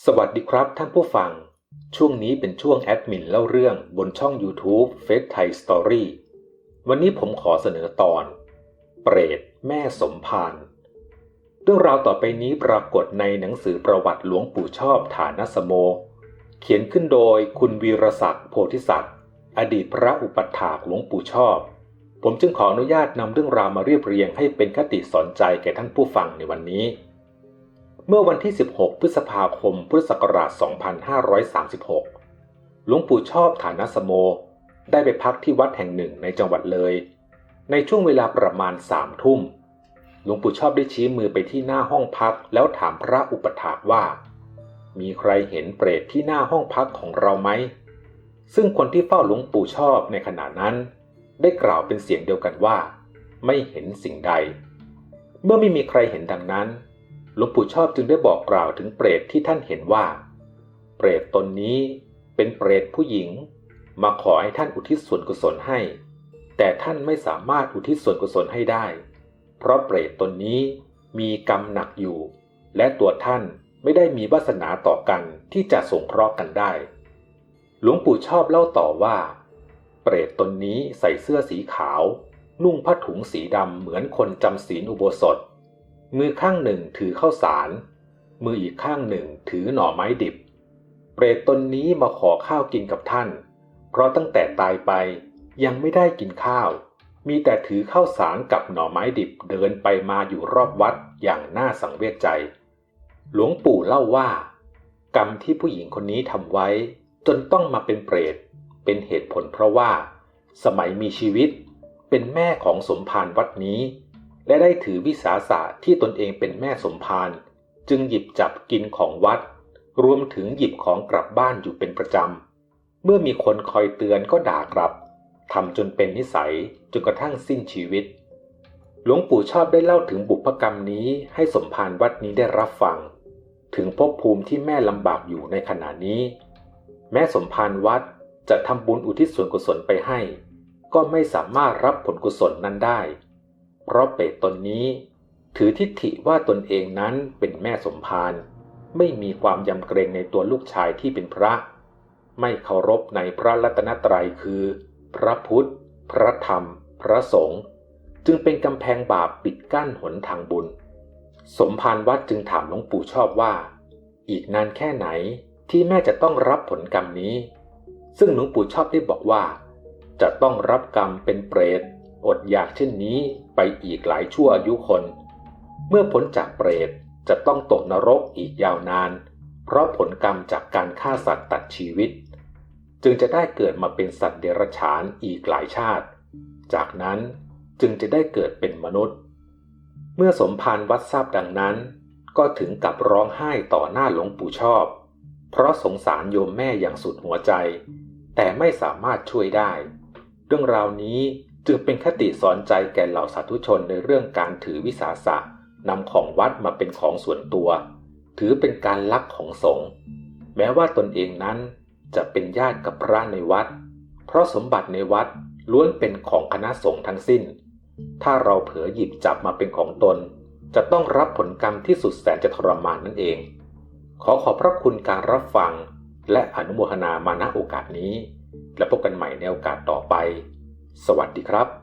สวัสดีครับท่านผู้ฟัง ช่วงนี้เป็นช่วงแอดมินเล่าเรื่องบนช่อง YouTube f a c e Thai Story วันนี้ผมขอเสนอตอน เปรตแม่สมภารเรื่องราวต่อไปนี้ปรากฏในหนังสือประวัติหลวงปู่ชอบฐานสโม เขียนขึ้นโดยคุณวีรศักดิ์โพธิสัตว์ อดีตพระอุปัฏฐากหลวงปู่ชอบ ผมจึงขออนุญาตนำเรื่องราวมาเรียบเรียงให้เป็นคติสอนใจแก่ท่านผู้ฟังในวันนี้ เมื่อวันที่ 16 พฤษภาคม พุทธศักราช 2536 หลวงปู่ชอบฐานสโม ได้ไปพักที่วัดแห่งหนึ่งในจังหวัดเลย ในช่วงเวลาประมาณสามทุ่ม หลวงปู่ชอบได้ชี้มือไปที่หน้าห้องพักแล้วถามพระอุปถากว่า มีใครเห็นเปรตที่หน้าห้องพักของเราไหม ซึ่งคนที่เฝ้าหลวงปู่ชอบในขณะนั้น ได้กล่าวเป็นเสียงเดียวกันว่า ไม่เห็นสิ่งใด เมื่อไม่มีใครเห็นดังนั้น หลวงปู่ชอบจึงได้บอกกล่าวถึงเปรตที่ท่านเห็นว่า เปรตตนนี้เป็นเปรตผู้หญิง มาขอให้ท่านอุทิศส่วนกุศลให้ แต่ท่านไม่สามารถอุทิศส่วนกุศลให้ได้ เพราะเปรตตนนี้มีกรรมหนักอยู่ และตัวท่านไม่ได้มีวาสนาต่อกันที่จะสงเคราะห์กันได้ หลวงปู่ชอบเล่าต่อว่า เปรตตนนี้ใส่เสื้อสีขาว นุ่งผ้าถุงสีดำเหมือนคนจำศีลอุโบสถ มือข้างหนึ่งถือข้าวสาร มืออีกข้างหนึ่งถือหน่อไม้ดิบ เปรตตนนี้มาขอข้าวกินกับท่าน เพราะตั้งแต่ตายไปยังไม่ได้กินข้าว มีแต่ถือข้าวสารกับหน่อไม้ดิบเดินไปมาอยู่รอบวัดอย่างน่าสังเวชใจ หลวงปู่เล่าว่า กรรมที่ผู้หญิงคนนี้ทำไว้ จนต้องมาเป็นเปรต เป็นเหตุผลเพราะว่า สมัยมีชีวิต เป็นแม่ของสมภารวัดนี้ และได้ถือวิสาสะที่ตนเองเป็นแม่สมภารจึงหยิบจับกินของวัด รวมถึงหยิบของกลับบ้านอยู่เป็นประจำ เมื่อมีคนคอยเตือนก็ด่ากลับทำจนเป็นนิสัยจนกระทั่งสิ้นชีวิต หลวงปู่ชอบได้เล่าถึงบุพกรรมนี้ให้สมภารวัดนี้ได้รับฟัง ถึงภพภูมิที่แม่ลำบากอยู่ในขณะนี้ แม้สมภารวัดจะทำบุญอุทิศส่วนกุศลไปให้ ก็ไม่สามารถรับผลกุศลนั้นได้ เพราะเปรตตนนี้ ถือทิฏฐิว่าตนเองนั้นเป็นแม่สมภารไม่มีความยำเกรงในตัวลูกชายที่เป็นพระ ไม่เคารพในพระรัตนตรัยคือ พระพุทธ พระธรรม พระสงฆ์จึงเป็นกำแพงบาปปิดกั้นหนทางบุญ สมภารวัดจึงถามหลวงปู่ชอบว่า อีกนานแค่ไหนที่แม่จะต้องรับผลกรรมนี้ ซึ่งหลวงปู่ชอบได้บอกว่า จะต้องรับกรรมเป็นเปรต อดอยากเช่นนี้ไปอีกหลายชั่วอายุคน เมื่อพ้นจากเปรตจะต้องตกนรกอีกยาวนาน เพราะผลกรรมจากการฆ่าสัตว์ตัดชีวิต จึงจะได้เกิดมาเป็นสัตว์เดรัจฉานอีกหลายชาติ จากนั้นจึงจะได้เกิดเป็นมนุษย์ เมื่อสมภารวัดทราบดังนั้น ก็ถึงกับร้องไห้ต่อหน้าหลวงปู่ชอบ เพราะสงสารโยมแม่อย่างสุดหัวใจ แต่ไม่สามารถช่วยได้ เรื่องราวนี้ จึงเป็นคติสอนใจแก่เหล่าสาธุชนในเรื่องการถือวิสาสะนำของวัดมาเป็นของส่วนตัว ถือเป็นการลักของสงฆ์แม้ว่าตนเองนั้นจะเป็นญาติกับพระในวัด เพราะสมบัติในวัดล้วนเป็นของคณะสงฆ์ทั้งสิ้น ถ้าเราเผลอหยิบจับมาเป็นของตน จะต้องรับผลกรรมที่สุดแสนจะทรมานนั่นเอง ขอขอบพระคุณการรับฟัง และอนุโมทนามาณโอกาสนี้ และพบกันใหม่ในโอกาสต่อไป สวัสดีครับ